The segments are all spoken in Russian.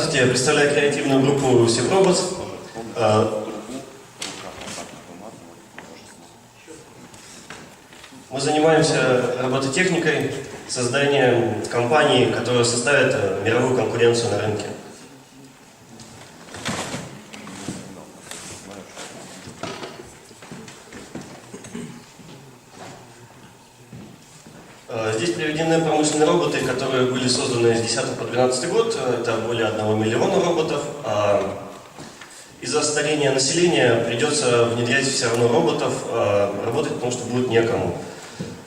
Здравствуйте, я представляю креативную группу Севробот. А, Мы занимаемся робототехникой, созданием компаний, которые составят э, мировую конкуренцию на рынке. Здесь приведены промышленные роботы, которые были созданы с 10 по 12 год. Э, Это более 1 миллиона роботов. А Из-за старения населения придется внедрять все равно роботов, а, работать, потому что будет некому.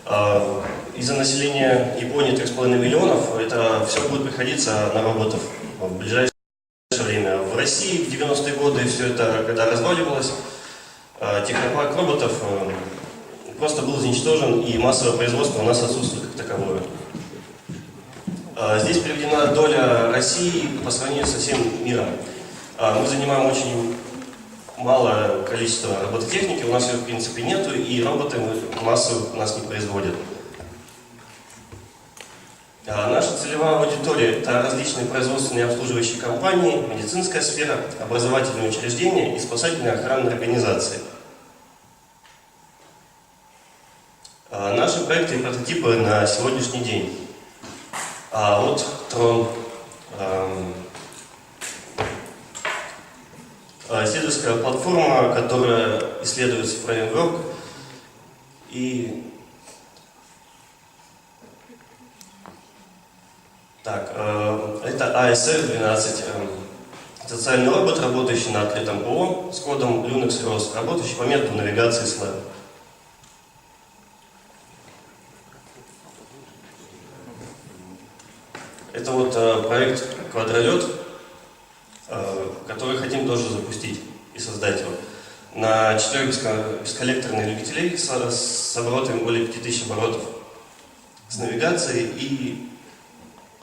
А, Из-за населения Японии 3,5 миллионов это все будет приходиться на роботов в ближайшее время. В России в 90-е годы все это, когда разваливалось, технопарк роботов э, просто был изничтожен, и массовое производство у нас отсутствует как таковое. А, Здесь приведена доля России по сравнению со всем миром. А, Мы занимаем очень малое количество робототехники, у нас ее в принципе нету, и роботы массово у нас не производят. А, Наша целевая аудитория – это различные производственные обслуживающие компании, медицинская сфера, образовательные учреждения и спасательные охранные организации. А, Наши проекты и прототипы на сегодняшний день. А вот Трон, эм, а, платформа, которая исследуется фреймворк и так, э, это ASR-12, э, социальный робот, работающий на открытом ПО с кодом Linux ROS, работающий по методу навигации с веб. Это вот э, проект Квадролет, э, который хотим тоже запустить и создать его. На четырех беско- бесколлекторных двигателей с, с оборотами более 5000 оборотов, с навигацией и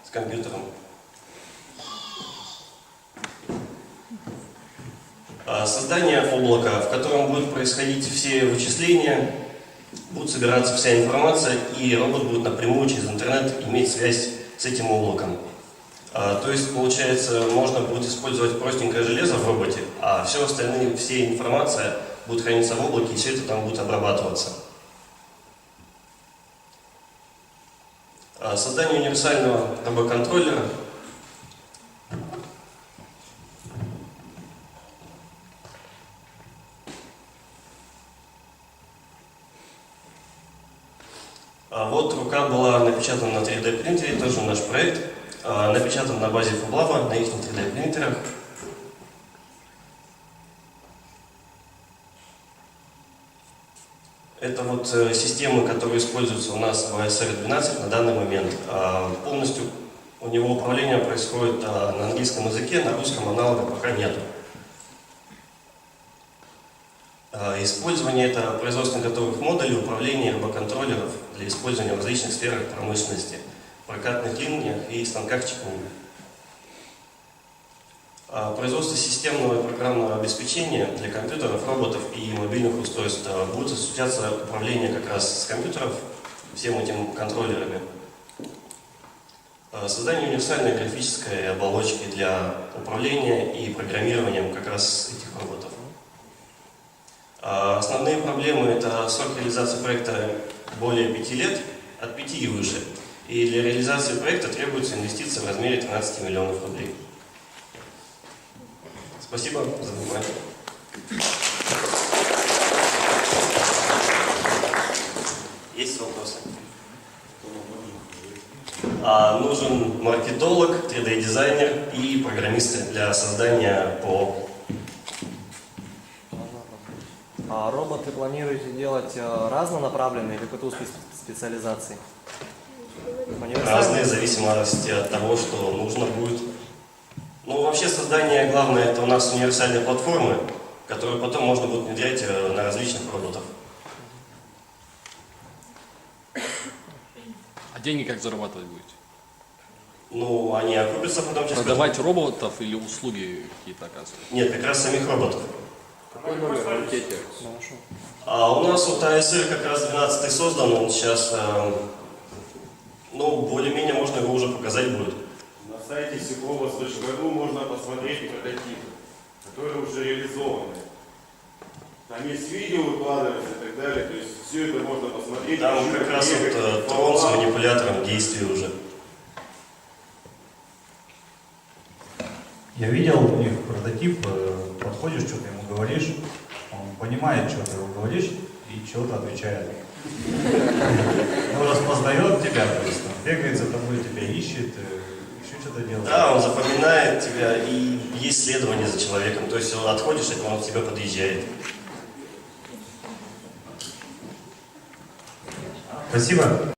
с компьютером. А, Создание облака, в котором будут происходить все вычисления, будет собираться вся информация, и робот будет напрямую через интернет иметь связь с этим облаком. А, То есть, получается, можно будет использовать простенькое железо в роботе, а все остальные, все информация будет храниться в облаке, и все это там будет обрабатываться. А, Создание универсального робоконтроллера. Вот рука была напечатана на 3D принтере, тоже наш проект. А, Напечатан на базе Фаблава, на их 3D принтерах. Это вот э, системы, которые используются у нас в ASR-12 на данный момент. А, Полностью у него управление происходит а, на английском языке, на русском аналога пока нету. А, Использование это производственно готовых модулей управления робоконтроллеров для использования в различных сферах промышленности, прокатных линиях и станках чекунга. А, Производство системного и программного обеспечения для компьютеров, роботов и мобильных устройств а, будет осуществляться управление как раз с компьютеров всем этим контроллерами. Создание универсальной графической оболочки для управления и программированием как раз этих роботов. А, Основные проблемы – это срок реализации проекта более 5 лет, от 5 и выше. И для реализации проекта требуется инвестиция в размере 13 миллионов рублей. Спасибо за внимание. Есть вопросы? А, нужен маркетолог, 3D-дизайнер и программисты для создания ПО. А роботы планируете делать э, разнонаправленные или спе- специализации? Разные в зависимости от того, что нужно будет. Ну, вообще создание, главное, это у нас универсальные платформы, которые потом можно будет внедрять э, на различных роботах. А деньги как зарабатывать будете? Ну, они окупятся потом через... Продавать роботов или услуги какие-то оказывать? Нет, как раз самих роботов. Какой номер в анкете? А у нас вот АСР как раз 12 создан, он сейчас, э, ну, более-менее можно его уже показать будет. У нас сайте сиколос.ру можно посмотреть прототипы, которые уже реализованы. Там есть видео выкладывается и так далее, то есть все это можно посмотреть. Там Еще как раз вот э, трон с манипулятором действий уже. Я видел у них прототип, э, подходишь, что-то ему говоришь, он понимает, что ты ему говоришь, и что-то отвечает. Ну, распознает тебя, то есть там, бегает за тобой, тебя ищет, э, еще что-то делает. Да, он запоминает тебя, и есть следование за человеком. То есть он отходишь, и он к тебе подъезжает. Спасибо.